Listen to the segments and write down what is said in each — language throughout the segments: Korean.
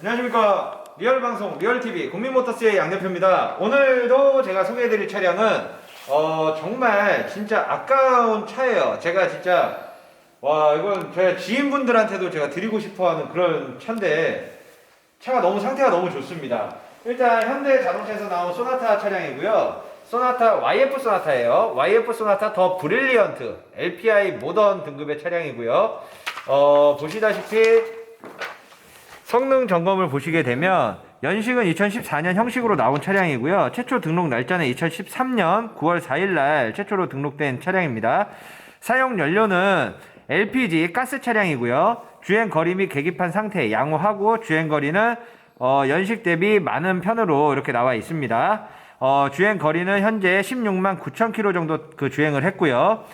안녕하십니까 리얼 방송 리얼 TV 국민모터스의 양대표입니다. 오늘도 제가 소개해드릴 차량은 어 정말 진짜 아까운 차예요. 제가 진짜 와 이건 제 지인분들한테도 제가 드리고 싶어하는 그런 차인데 차가 너무 상태가 너무 좋습니다. 일단 현대 자동차에서 나온 소나타 차량이고요. 소나타 YF 소나타예요. YF 소나타 더 브릴리언트 LPI 모던 등급의 차량이고요. 어 보시다시피 성능 점검을 보시게 되면 연식은 2014년 형식으로 나온 차량이고요. 최초 등록 날짜는 2013년 9월 4일 날 최초로 등록된 차량입니다. 사용 연료는 LPG 가스 차량이고요. 주행 거리 및 계기판 상태 양호하고 주행 거리는 어, 연식 대비 많은 편으로 이렇게 나와 있습니다. 어, 주행 거리는 현재 16만 9천 킬로 정도 그 주행을 했고요.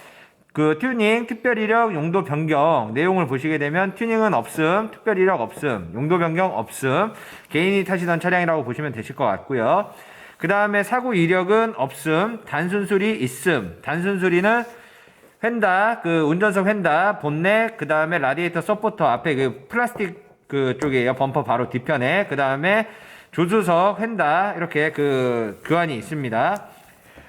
그 튜닝, 특별 이력, 용도 변경 내용을 보시게 되면 튜닝은 없음, 특별 이력 없음, 용도 변경 없음, 개인이 타시던 차량이라고 보시면 되실 것 같고요. 그 다음에 사고 이력은 없음, 단순 수리 있음, 단순 수리는 휀다, 그 운전석 휀다, 본넷, 그 다음에 라디에이터 서포터 앞에 그 플라스틱 그 쪽이에요. 범퍼 바로 뒤편에. 그 다음에 조수석 휀다, 이렇게 그 교환이 있습니다.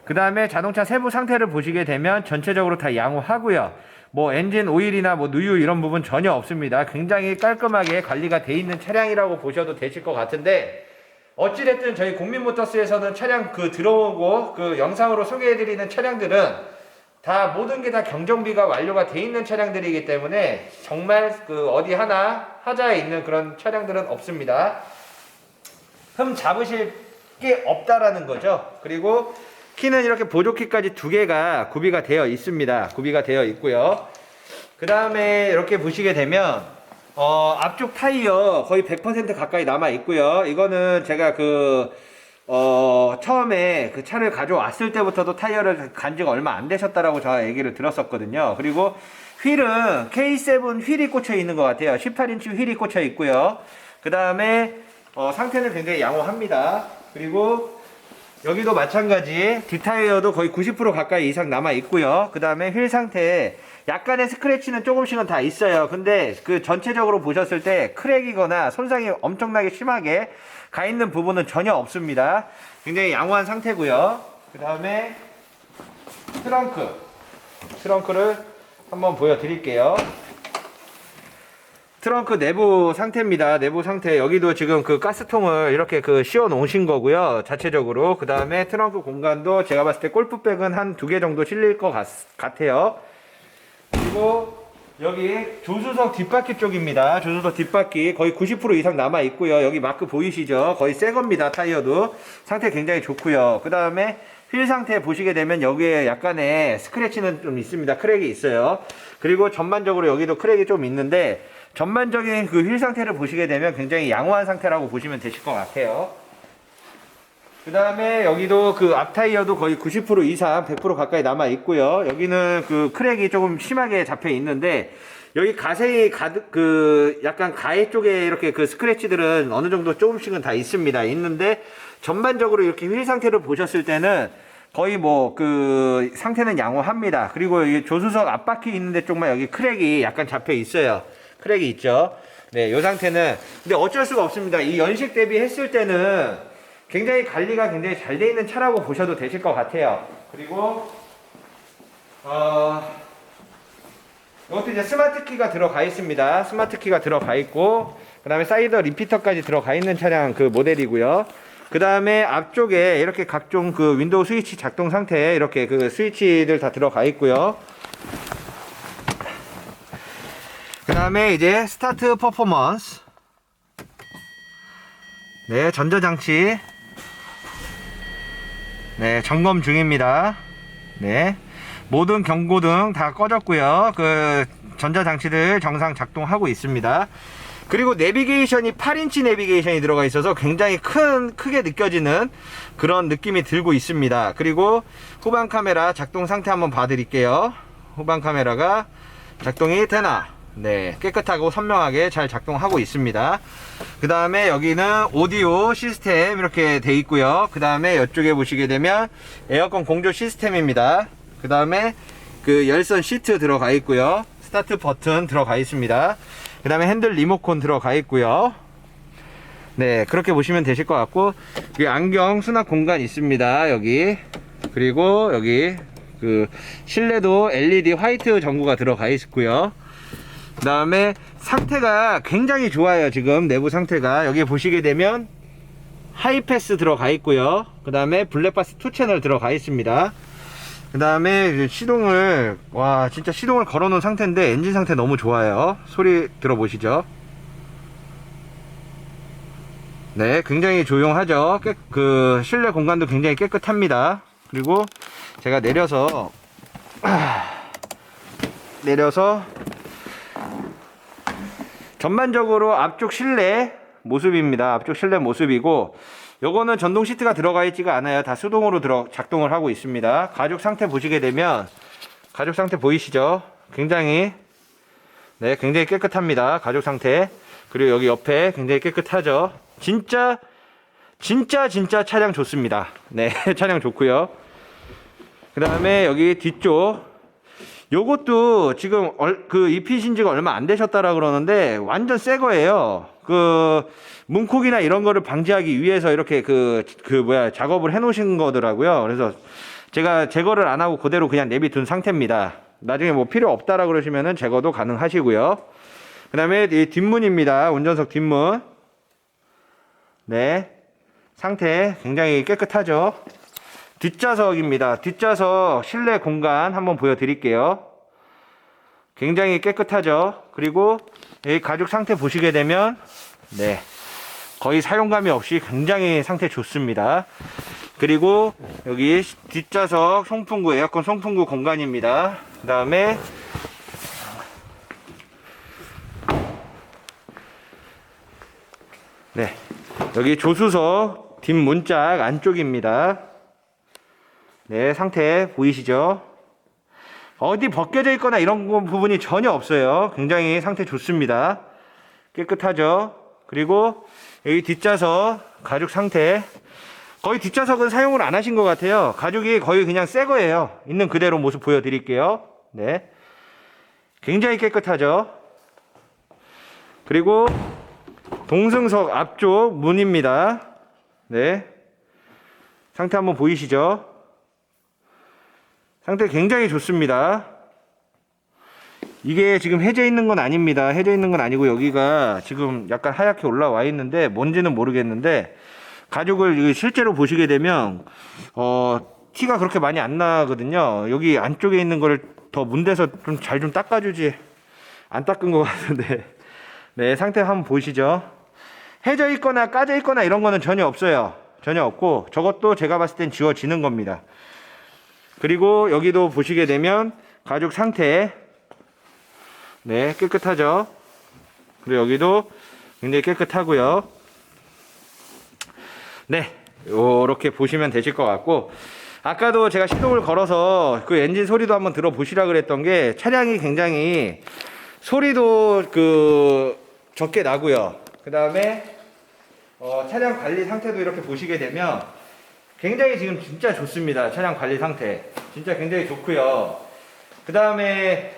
그 다음에 자동차 세부 상태를 보시게 되면 전체적으로 다 양호하고요. 뭐 엔진 오일이나 뭐 누유 이런 부분 전혀 없습니다. 굉장히 깔끔하게 관리가 돼 있는 차량이라고 보셔도 되실 것 같은데 어찌됐든 저희 국민모터스에서는 차량 그 들어오고 그 영상으로 소개해드리는 차량들은 다 모든 게 다 경정비가 완료가 돼 있는 차량들이기 때문에 정말 그 어디 하나 하자에 있는 그런 차량들은 없습니다. 흠 잡으실 게 없다라는 거죠. 그리고 키는 이렇게 보조키까지 두 개가 구비가 되어 있습니다. 구비가 되어 있고요. 그 다음에 이렇게 보시게 되면 어, 앞쪽 타이어 거의 100% 가까이 남아 있고요. 이거는 제가 그 어, 처음에 그 차를 가져왔을 때부터도 타이어를 간 지가 얼마 안 되셨다라고 제가 얘기를 들었었거든요. 그리고 휠은 K7 휠이 꽂혀 있는 것 같아요. 18인치 휠이 꽂혀 있고요. 그 다음에 어, 상태는 굉장히 양호합니다. 그리고 여기도 마찬가지 뒷타이어도 거의 90% 가까이 이상 남아 있고요. 그 다음에 휠 상태에 약간의 스크래치는 조금씩은 다 있어요. 근데 그 전체적으로 보셨을 때 크랙이거나 손상이 엄청나게 심하게 가 있는 부분은 전혀 없습니다. 굉장히 양호한 상태고요. 그 다음에 트렁크. 트렁크를 한번 보여드릴게요. 트렁크 내부 상태입니다. 내부 상태 여기도 지금 그 가스통을 이렇게 그 씌워 놓으신 거고요. 자체적으로 그 다음에 트렁크 공간도 제가 봤을 때 골프백은 한 두 개 정도 실릴 것 같, 같아요. 그리고 여기 조수석 뒷바퀴 쪽입니다. 조수석 뒷바퀴 거의 90% 이상 남아 있고요. 여기 마크 보이시죠? 거의 새 겁니다. 타이어도 상태 굉장히 좋고요. 그 다음에 휠 상태 보시게 되면 여기에 약간의 스크래치는 좀 있습니다. 크랙이 있어요. 그리고 전반적으로 여기도 크랙이 좀 있는데 전반적인 그 휠 상태를 보시게 되면 굉장히 양호한 상태라고 보시면 되실 것 같아요. 그 다음에 여기도 그 앞 타이어도 거의 90% 이상 100% 가까이 남아 있고요. 여기는 그 크랙이 조금 심하게 잡혀 있는데 여기 가세히 가득 그 약간 가해 쪽에 이렇게 그 스크래치들은 어느 정도 조금씩은 다 있습니다. 있는데 전반적으로 이렇게 휠 상태를 보셨을 때는 거의 뭐 그 상태는 양호합니다. 그리고 이 조수석 앞바퀴 있는데 쪽만 여기 크랙이 약간 잡혀 있어요. 크랙이 있죠. 네, 이 상태는 근데 어쩔 수가 없습니다. 이 연식 대비 했을 때는 굉장히 관리가 굉장히 잘 돼 있는 차라고 보셔도 되실 것 같아요. 그리고 어 이것도 이제 스마트 키가 들어가 있습니다. 스마트 키가 들어가 있고 그 다음에 사이더 리피터까지 들어가 있는 차량 그 모델이고요. 그 다음에 앞쪽에 이렇게 각종 그 윈도우 스위치 작동 상태에 이렇게 그 스위치들 다 들어가 있고요. 그 다음에 이제 스타트 퍼포먼스. 네, 전자장치. 네, 점검 중입니다. 네. 모든 경고등 다 꺼졌고요. 그 전자장치들 정상 작동하고 있습니다. 그리고 내비게이션이 8인치 내비게이션이 들어가 있어서 굉장히 큰 크게 느껴지는 그런 느낌이 들고 있습니다. 그리고 후방 카메라 작동 상태 한번 봐 드릴게요. 후방 카메라가 작동이 되나? 네, 깨끗하고 선명하게 잘 작동하고 있습니다. 그 다음에 여기는 오디오 시스템 이렇게 돼 있고요. 그 다음에 이쪽에 보시게 되면 에어컨 공조 시스템입니다. 그 다음에 그 열선 시트 들어가 있고요. 스타트 버튼 들어가 있습니다. 그 다음에 핸들 리모컨 들어가 있고요. 네, 그렇게 보시면 되실 것 같고, 여기 안경 수납 공간 있습니다. 여기. 그리고 여기 그 실내도 LED 화이트 전구가 들어가 있고요. 그 다음에 상태가 굉장히 좋아요. 지금 내부 상태가. 여기 보시게 되면 하이패스 들어가 있고요. 그 다음에 블랙바스 2 채널 들어가 있습니다. 그 다음에 시동을, 와, 진짜 시동을 걸어 놓은 상태인데 엔진 상태 너무 좋아요. 소리 들어보시죠. 네, 굉장히 조용하죠. 깨, 그 실내 공간도 굉장히 깨끗합니다. 그리고 제가 내려서 아, 내려서 전반적으로 앞쪽 실내 모습입니다. 앞쪽 실내 모습이고 요거는 전동 시트가 들어가 있지가 않아요. 다 수동으로 들어 작동을 하고 있습니다. 가죽 상태 보시게 되면 가죽 상태 보이시죠? 굉장히 네, 굉장히 깨끗합니다. 가죽 상태. 그리고 여기 옆에 굉장히 깨끗하죠. 진짜 진짜 진짜 차량 좋습니다. 네, 차량 좋고요. 그 다음에 여기 뒤쪽 요것도 지금 얼, 그 입히신 지가 얼마 안 되셨다라 그러는데 완전 새 거예요. 그 문콕이나 이런 거를 방지하기 위해서 이렇게 그, 그 뭐야 작업을 해 놓으신 거더라고요. 그래서 제가 제거를 안 하고 그대로 그냥 내비둔 상태입니다. 나중에 뭐 필요 없다라 그러시면은 제거도 가능하시고요. 그 다음에 이 뒷문입니다. 운전석 뒷문. 네. 상태 굉장히 깨끗하죠. 뒷좌석입니다. 뒷좌석 실내 공간 한번 보여드릴게요. 굉장히 깨끗하죠. 그리고 이 가죽 상태 보시게 되면 네 거의 사용감이 없이 굉장히 상태 좋습니다. 그리고 여기 뒷좌석 송풍구 에어컨 송풍구 공간입니다. 그 다음에 네 여기 조수석 뒷문짝 안쪽입니다. 네, 상태 보이시죠? 어디 벗겨져 있거나 이런 거- 부분이 전혀 없어요. 굉장히 상태 좋습니다. 깨끗하죠? 그리고 여기 뒷좌석 가죽 상태 거의 뒷좌석은 사용을 안 하신 것 같아요. 가죽이 거의 그냥 새 거예요. 있는 그대로 모습 보여드릴게요. 네. 굉장히 깨끗하죠? 그리고 동승석 앞쪽 문입니다. 네. 상태 한번 보이시죠? 상태 굉장히 좋습니다. 이게 지금 해제 있는 건 아닙니다. 해제 있는 건 아니고 여기가 지금 약간 하얗게 올라와 있는데 뭔지는 모르겠는데 가죽을 실제로 보시게 되면 어 티가 그렇게 많이 안 나거든요. 여기 안쪽에 있는 거를 더 문대서 좀 잘 좀 닦아주지 안 닦은 것 같은데 네 상태 한번 보시죠. 해져 있거나 까져 있거나 이런 거는 전혀 없어요. 전혀 없고 저것도 제가 봤을 땐 지워지는 겁니다. 그리고 여기도 보시게 되면 가죽 상태. 네 깨끗하죠? 그리고 여기도 굉장히 깨끗하고요. 네 이렇게 보시면 되실 것 같고. 아까도 제가 시동을 걸어서 그 엔진 소리도 한번 들어보시라 그랬던 게 차량이 굉장히 소리도 그 적게 나고요. 그 다음에 어, 차량 관리 상태도 이렇게 보시게 되면 굉장히 지금 진짜 좋습니다. 차량 관리 상태. 진짜 굉장히 좋고요. 그 다음에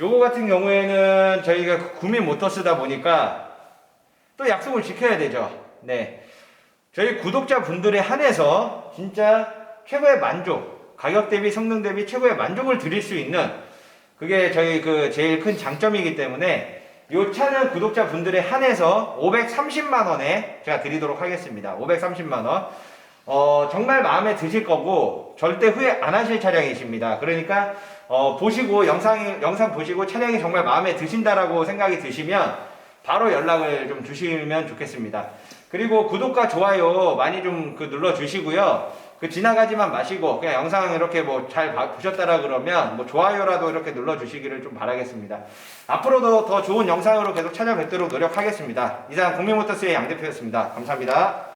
요거 같은 경우에는 저희가 구미 모터스다 보니까 또 약속을 지켜야 되죠. 네. 저희 구독자 분들에 한해서 진짜 최고의 만족, 가격 대비 성능 대비 최고의 만족을 드릴 수 있는 그게 저희 그 제일 큰 장점이기 때문에 이 차는 구독자 분들에 한해서 530만 원에 제가 드리도록 하겠습니다. 530만 원. 어, 정말 마음에 드실 거고 절대 후회 안 하실 차량이십니다. 그러니까 어, 보시고 영상 영상 보시고 차량이 정말 마음에 드신다라고 생각이 드시면 바로 연락을 좀 주시면 좋겠습니다. 그리고 구독과 좋아요 많이 좀 그 눌러 주시고요. 그 지나가지만 마시고 그냥 영상 이렇게 뭐 잘 보셨다라 그러면 뭐 좋아요라도 이렇게 눌러 주시기를 좀 바라겠습니다. 앞으로도 더 좋은 영상으로 계속 찾아뵙도록 노력하겠습니다. 이상 국민모터스의 양 대표였습니다. 감사합니다.